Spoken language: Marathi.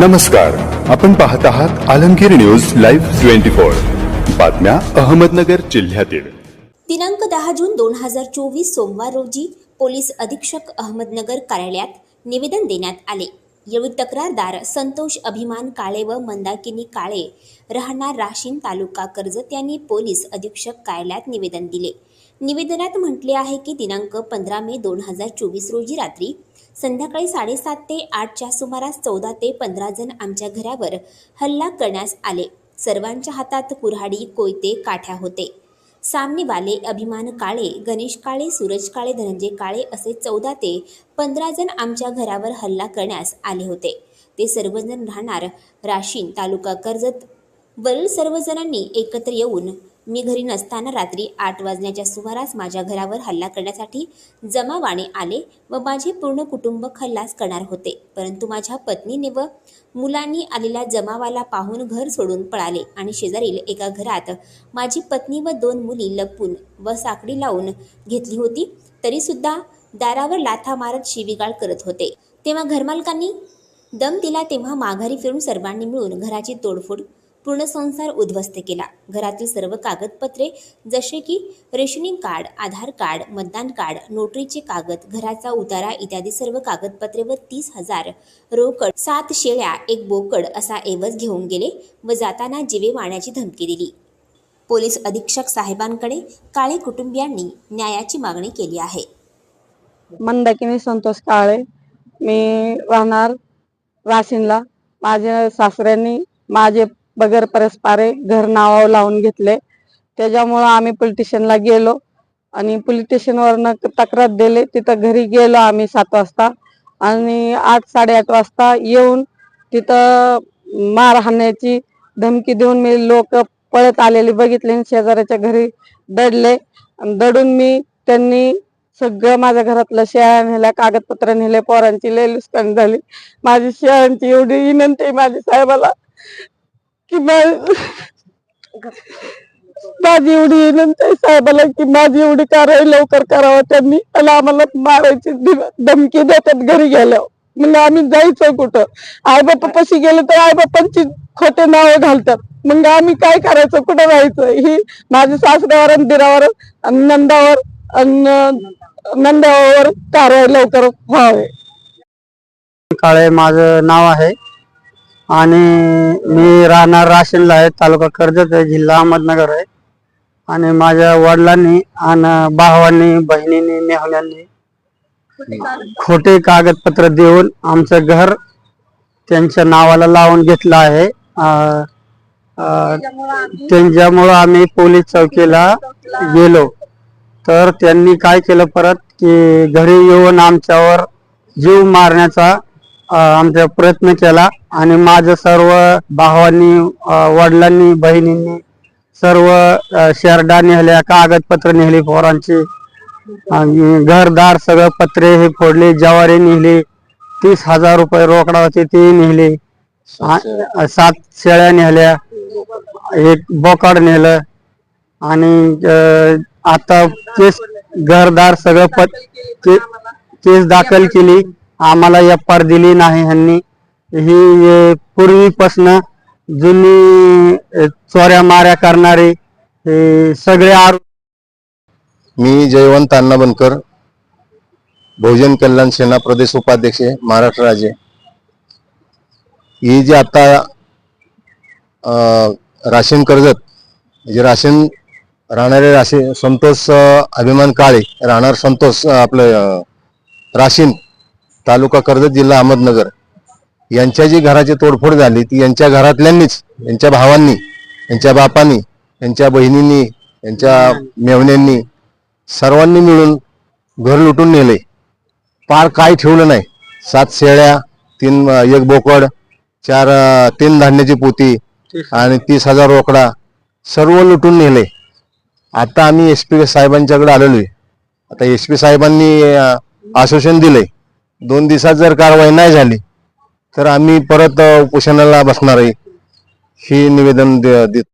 नमस्कार. आपण पाहत आहात Alamgir news live twenty four. बातम्या अहमदनगर जिल्ह्यातील. दिनांक दहा जून दोन हजार चोवीस सोमवार रोजी पोलीस अधीक्षक अहमदनगर कार्यालयात निवेदन देण्यात आले. यावेळी तक्रारदार संतोष अभिमान काळे व मंदाकिनी काळे राहणार राशीन तालुका कर्जत यांनी पोलीस अधीक्षक कार्यालयात निवेदन दिले. निवेदनात म्हटले आहे की दिनांक पंधरा मे दोन हजार चोवीस रोजी रात्री संध्याकाळी साडेसात ते आठच्या सुमारास चौदा ते पंधरा जण आमच्या घरावर हल्ला करण्यास आले. सर्वांच्या हातात कुऱ्हाडी कोयते काठ्या होते. सामनेवाले अभिमान काळे गणेश काळे सूरज काळे धनंजय काळे असे चौदा ते पंधरा जण आमच्या घरावर हल्ला करण्यास आले होते. ते सर्वजण राहणार राशीन तालुका कर्जत. वरील सर्वजणांनी एकत्र येऊन मी घरी नसताना रात्री आठ वाजण्याच्या सुमारास माझ्या घरावर हल्ला करण्यासाठी जमावाने आले व माझे पूर्ण कुटुंब खल्लास करणार होते. परंतु माझ्या पत्नीने व मुलांनी आलेल्या जमावाला पाहून घर सोडून पळाले आणि शेजारील एका घरात माझी पत्नी व दोन मुली लपून व साखळी लावून घेतली होती. तरीसुद्धा दारावर लाथा मारत शिवीगाळ करत होते. तेव्हा घरमालकांनी दम दिला तेव्हा माघारी फिरून सर्वांनी मिळून घराची तोडफोड पूर्ण संसार उद्ध्वस्त केला. घरातील सर्व कागदपत्रे जसे की रेशनिंग कार्ड आधार कार्ड मतदान कार्ड नोटरीचे कागद घराचा उतारा इत्यादी सर्व कागदपत्रे व तीस हजार रोकड सात शेळ्या एक बोकड असा एवज घेऊन गेले व जाताना जीवे मारण्याची धमकी दिली. पोलीस अधीक्षक साहेबांकडे काळे कुटुंबियांनी न्यायाची मागणी केली आहे. मंदाकिनी संतोष काळे. मी राहणार राशीनला माझ्या सासऱ्यांनी माझे बगर परस्पारे घर नावावर लावून घेतले. त्याच्यामुळं आम्ही पोलिटिशियनला गेलो. आणि पोलीस स्टेशनवरनं तक्रार दिली. तिथं घरी गेलो आम्ही सात वाजता. आणि आठ साडेआठ वाजता येऊन तिथं मार हाणण्याची धमकी देऊन मी लोक पळत आलेली बघितले आणि शेजाऱ्याच्या घरी दडले. दडून मी त्यांनी सगळं माझ्या घरातलं शेळ्या नेल्या कागदपत्र नेले पोरांची लय लुस्कान झाली. माझी शेळ्यांची एवढी विनंती आहे माझी साहेबाला. की माझी एवढी विनंती आहे साहेबाला की माझी एवढी कारवाई लवकर करावं. त्यांनी त्याला आम्हाला मारायची धमकी देतात घरी गेल्यावर. म्हणजे आम्ही जायचं कुठं? आई बाप्पा पशी तर आई बापांची खोटे नावं घालतात. मग आम्ही काय करायचं? कुठं राहायचं? ही माझ्या सासऱ्यावर दिरावर नंदावर नंदावर कारवाई लवकर व्हावे. काळे माझं नाव आहे. आणि मी राहणार राशीनला आहे तालुका कर्जत आहे जिल्हा अहमदनगर आहे. आणि माझ्या वडिलांनी आणि भावांनी बहिणींनी नेहल्यांनी खोटे कागदपत्र देऊन आमचं घर त्यांच्या नावाला लावून घेतलं आहे. त्यांच्यामुळं आम्ही पोलीस चौकीला गेलो. तर त्यांनी काय केलं परत की घरी येऊन आमच्यावर जीव मारण्याचा आमचा प्रयत्न केला आणि माझं सर्व भावांनी वडिलांनी बहिणींनी सर्व शेरडा नेहल्या कागदपत्र नेहली पोरांची. आणि घरदार सगळं पत्रे हे फोडले जवारी नेहली तीस हजार रुपये रोकडा होते ते नेहले. सात शेळ्या नेहल्या एक बोकाड नेलं आणि आता केस घरदार सगळं पत केस दाखल केली. आम्हाला एफ आर दिली नाही ह्यांनी. ही पूर्वीपासनं जुनी चोऱ्या माऱ्या करणारे सगळे आरोप मी जयवंत अण्णा बनकर बहुजन कल्याण सेना प्रदेश उपाध्यक्ष महाराष्ट्र राज्य. ही जी आता अं, राशन कर्जत जे राशन राहणारे राशी संतोष अभिमान काळे राहणार संतोष आपलं राशीन तालुका कर्जत जिल्हा अहमदनगर. यांच्या जी घराची तोडफोड झाली ती यांच्या घरातल्यांनीच यांच्या भावांनी यांच्या बापांनी यांच्या बहिणींनी यांच्या मेवण्यांनी सर्वांनी मिळून घर लुटून नेले. पार काय ठेवलं नाही. सात शेळ्या तीन एक बोकड चार तीन धान्याची पोती आणि तीस हजार रोकडा सर्व लुटून नेले. आता आम्ही एस पी साहेबांच्याकडे आलेलो आहे. आता एस पी साहेबांनी आश्वासन दिलंय. दोन दिवसात जर कारवाई नाही झाली तर आम्ही परत उपोषणाला बसणार आहे. हे निवेदन दे- देत.